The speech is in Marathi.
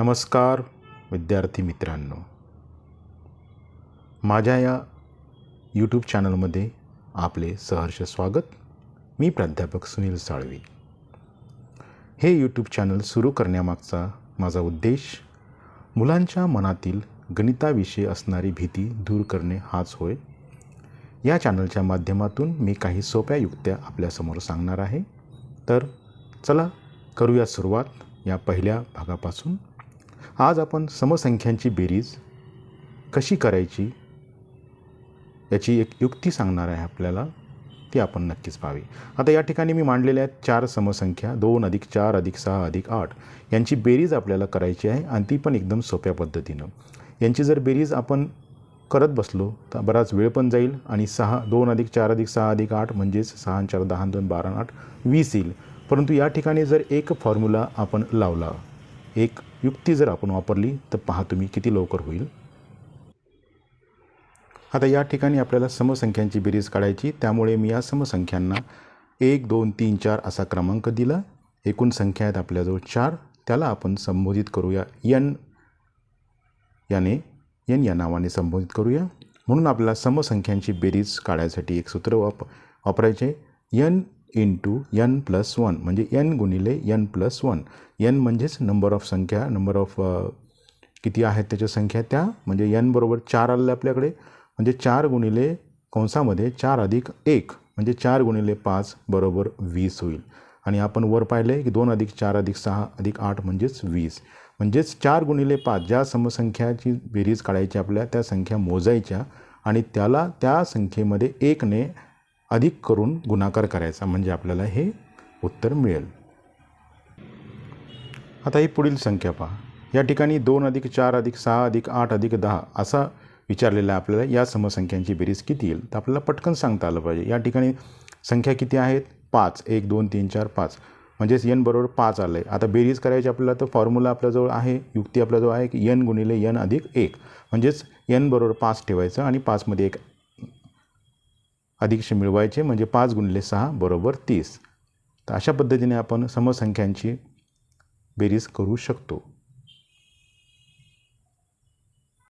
नमस्कार विद्यार्थी मित्रांनो. माझ्या या यूट्यूब चॅनलमध्ये आपले सहर्ष स्वागत. मी प्राध्यापक सुनील साळवी. हे यूट्यूब चॅनल सुरू करण्यामागचा माझा उद्देश मुलांच्या मनातील गणिताविषयी असणारी भीती दूर करणे हाच होय. या चॅनलच्या माध्यमातून मी काही सोप्या युक्त्या आपल्यासमोर सांगणार आहे. तर चला करूया सुरुवात या पहिल्या भागापासून. आज आपण समसंख्यांची बेरीज कशी करायची याची एक युक्ती सांगणार आहे आपल्याला ती आपण नक्कीच पाहावी. आता या ठिकाणी मी मांडलेल्या आहेत चार समसंख्या दोन अधिक चार अधिक सहा अधिक आठ. यांची बेरीज आपल्याला करायची आहे आणि ती पण एकदम सोप्या पद्धतीनं. यांची जर बेरीज आपण करत बसलो तर बराच वेळ पण जाईल आणि सहा दोन अधिक चार अधिक सहा अधिक आठ म्हणजेच सहा आणि चार दहा दोन बारा आठ वीस येईल. परंतु या ठिकाणी जर एक फॉर्म्युला आपण लावला एक युक्ती जर आपण वापरली तर पहा तुम्ही किती लवकर होईल. आता या ठिकाणी आपल्याला समसंख्यांची बेरीज काढायची त्यामुळे मी या समसंख्यांना एक दोन तीन चार असा क्रमांक दिला. एकूण संख्या आहेत आपल्याजवळ चार. त्याला आपण संबोधित करूया. यन याने यन या नावाने संबोधित करूया. म्हणून आपल्याला समसंख्यांची बेरीज काढायसाठी एक सूत्र वाप वापरायचे. N into n plus one म्हणजे यन गुणिले यन प्लस वन. यन म्हणजेच नंबर ऑफ संख्या नंबर ऑफ किती आहेत त्याच्या संख्या त्या? म्हणजे यन बरोबर चार आलेले आपल्याकडे. म्हणजे चार गुणिले कंसामध्ये चार अधिक एक म्हणजे चार गुणिले पाच बरोबर वीस होईल. आणि आपण वर पाहिले की दोन अधिक चार अधिक सहा अधिक आठ म्हणजेच वीस. म्हणजेच चार गुणिले पाच ज्या समसंख्याची बेरीज काढायची आपल्या त्या संख्या मोजायच्या आणि त्याला त्या संख्येमध्ये एकने अधिक करून गुणाकार करायचा म्हणजे आपल्याला हे उत्तर मिळेल. आता ही पुढील संख्या पहा. या ठिकाणी दोन अधिक चार अधिक सहा अधिक आठ अधिक दहा असा विचारलेला आहे आपल्याला या समसंख्यांची बेरीज किती येईल? तर आपल्याला पटकन सांगता आलं पाहिजे. या ठिकाणी संख्या किती आहेत? पाच. एक दोन तीन चार पाच. म्हणजेच यन बरोबर पाच आलं आहे आता बेरीज करायची आपल्याला तर फॉर्म्युला आपल्याजवळ आहे युक्ती आपल्याजवळ आहे की यन गुणिले यन अधिक एक. म्हणजेच यन बरोबर पाच ठेवायचं आणि पाचमध्ये एक अधिकशे मिळवायचे म्हणजे पाच गुणिले सहा बरोबर तीस. तर अशा पद्धतीने आपण समसंख्यांची बेरीज करू शकतो.